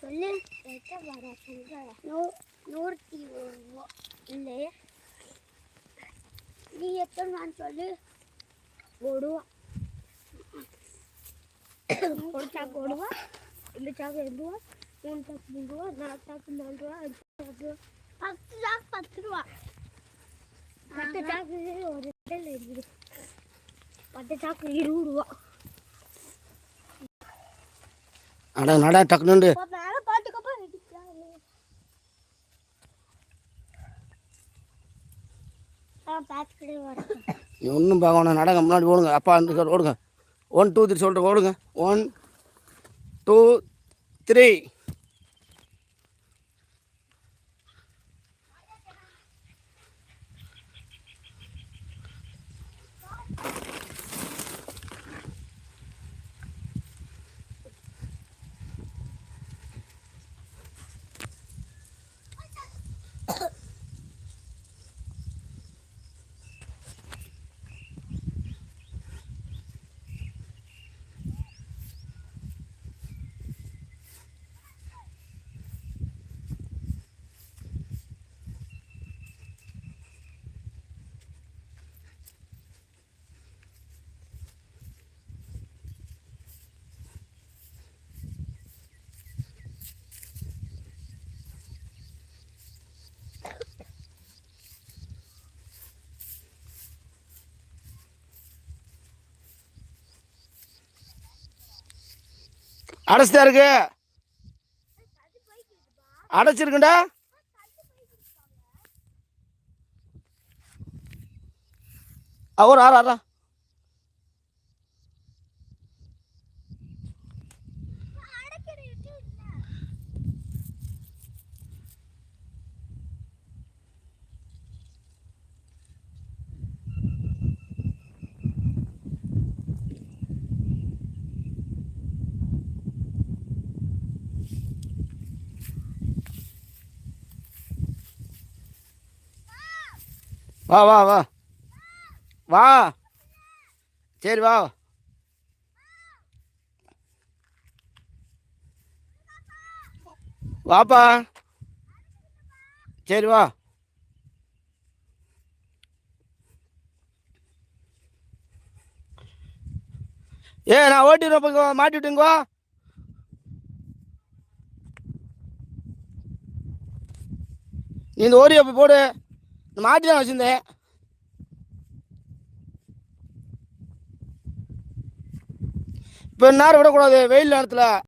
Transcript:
சொல்லு. நூற்றி ஒரு நீ எத்தனை சொல்லு? ஓடுவான் ஒரு சாக்கு ரூபா ரெண்டு சாக்கு ரெண்டு ரூபா மூணு சாக்கு மூணு ரூபா நாலு சாக்கு நாலு ரூபா அஞ்சு சாக்கு ரூபா பத்து சாக்கு பத்து ரூபா பத்து சாக்கு ஒரு இடத்துல இருக்குது. பத்து சாக்கு இருபது ரூபா அட நடா நீ ஒன்றும் பார்க்க வேணாம். நடங்க முன்னாடி ஓடுங்க. அப்பா அந்த ஓடுங்க. ஒன் டூ த்ரீ சொல்கிறேன் ஓடுங்க ஒன் டூ த்ரீ அடைச்சிட்டா இருக்கு. அடைச்சிருக்குண்டா. அவர் ஆறா ஆறா. வா வா வா. வா. சரி வா. வாப்பா. சரி வா. ஏ நான் ஓட்டிடுறேன் இப்போ மாட்டி விட்டுங்கோ. நீ இந்த ஓரியை போடு. இந்த மாட்டி தான் வச்சுருந்தேன். இப்போ நேரம் விடக்கூடாது வெயில் நேரத்தில்.